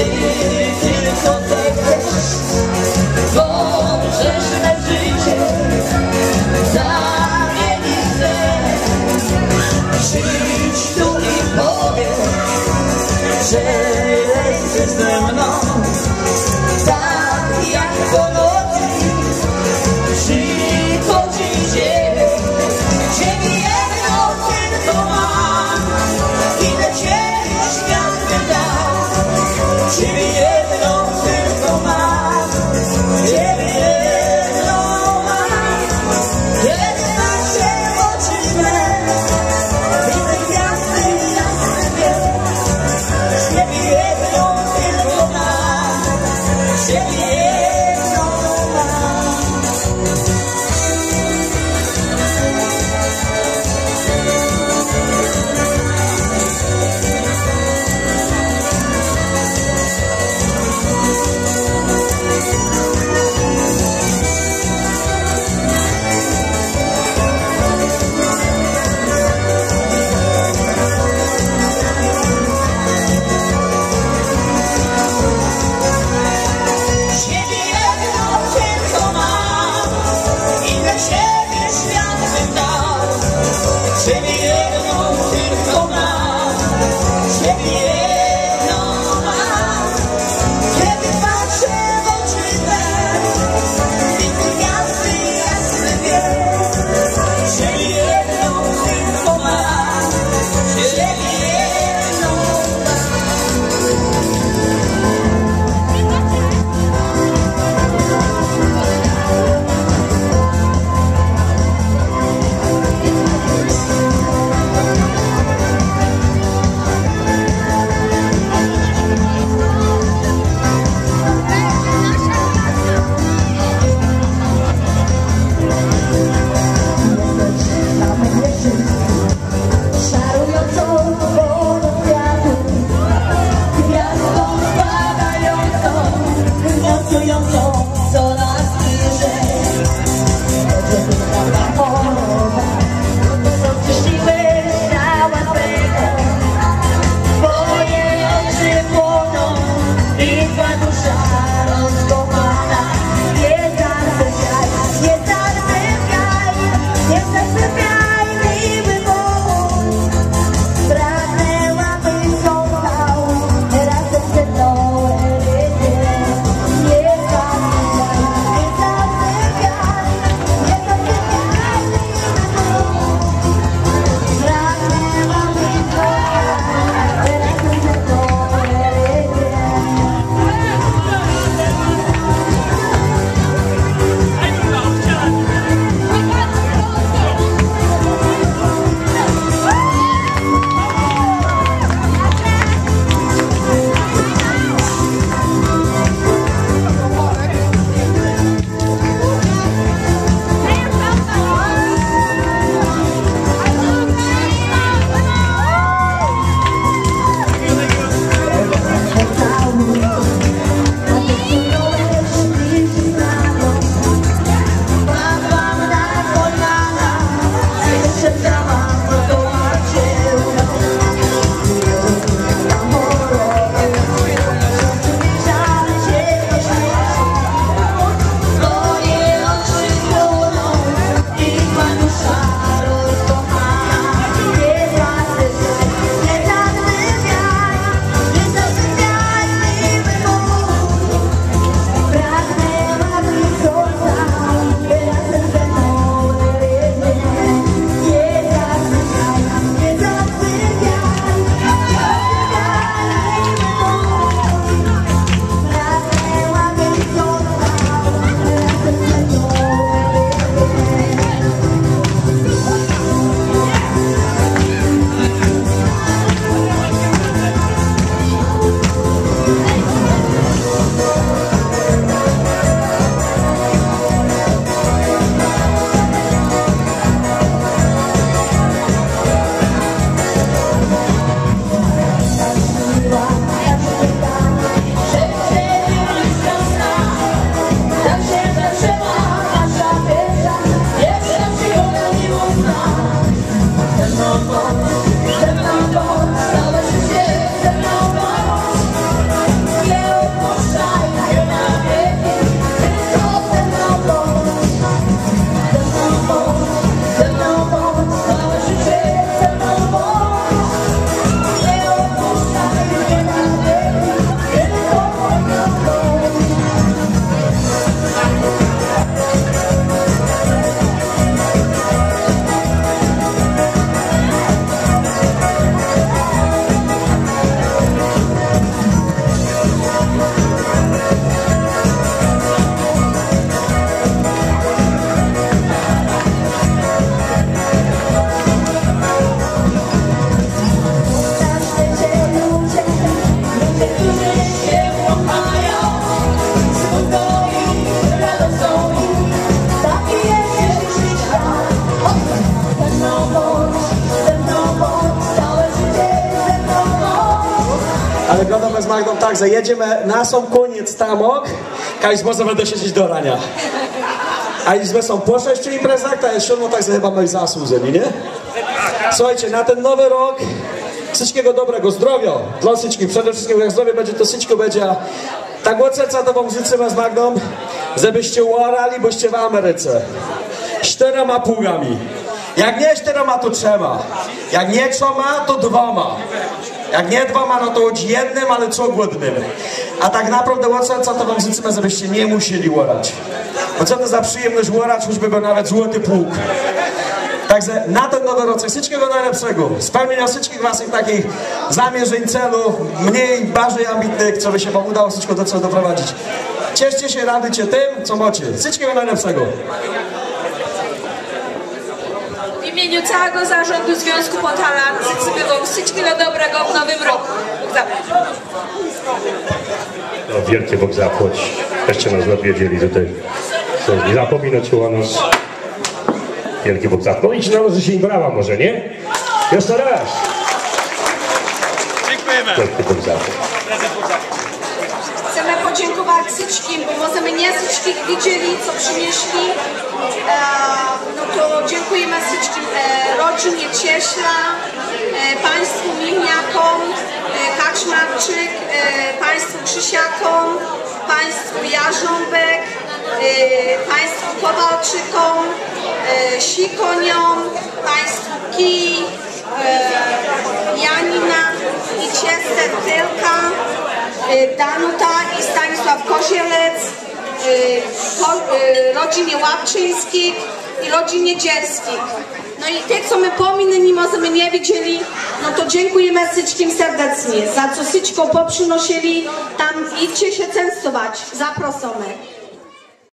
this Ale gadamy z Magdą tak, że jedziemy na sam koniec tamok, kajś może będę siedzieć do rania. A jeśli są po sześciu imprezach, to jest siódmo, tak że chyba my zasłużeni, nie? Słuchajcie, na ten nowy rok wszystkiego dobrego, zdrowia dla wszystkich. Przede wszystkim jak zdrowie będzie, to wszystko będzie. Tak od serca to wam życzymy z Magdą, żebyście uorali, boście w Ameryce. Czterema pługami. Jak nie czterema, to trzema. Jak nie trzema, to dwoma. Jak nie dwoma, no to choć jednym, ale co głodnym. A tak naprawdę od serca to wam życzymy, żebyście nie musieli łorać. Bo co to za przyjemność łorać, choćby był nawet złoty pług. Także na ten nowy rok wszystkiego najlepszego. Spełnienia wszystkich waszych takich zamierzeń, celów, mniej, bardziej ambitnych, co by się wam udało wszystko do celu doprowadzić. Cieszcie się, radycie tym, co macie. Wszystkiego najlepszego. W imieniu całego zarządu Związku Podhalan życzę wam wszystkiego dobrego w nowym roku. No, wielkie Bóg zapłać. Jeszcze nas odwiedzili tutaj. Nie zapominać o nas. Wielki Bóg zapłać. I należy się im brawa może, nie? Jeszcze raz. Dziękujemy. Wielki Bóg zapłać. Chcemy podziękować wszystkim, bo możemy nie wszystkich widzieli, co przynieśli. E, no to dziękujemy wszystkim e, rodzinie Cieśla, e, Państwu Michniakom, e, Kaczmarczyk, e, Państwu Krzysiakom, Państwu Jarząbek, e, Państwu Kowalczykom, e, Sikoniom, Państwu Kij, e, Janina i Ciester Tylka, Danuta i Stanisław Kozielec, y, y, rodzinie Łapczyńskich i rodzinie Dzielskich. No i tych, co my pominęli, możemy nie widzieli, no to dziękujemy wszystkim serdecznie za co wszystko poprzynosili. Tam idźcie się częstować. Zaprosimy.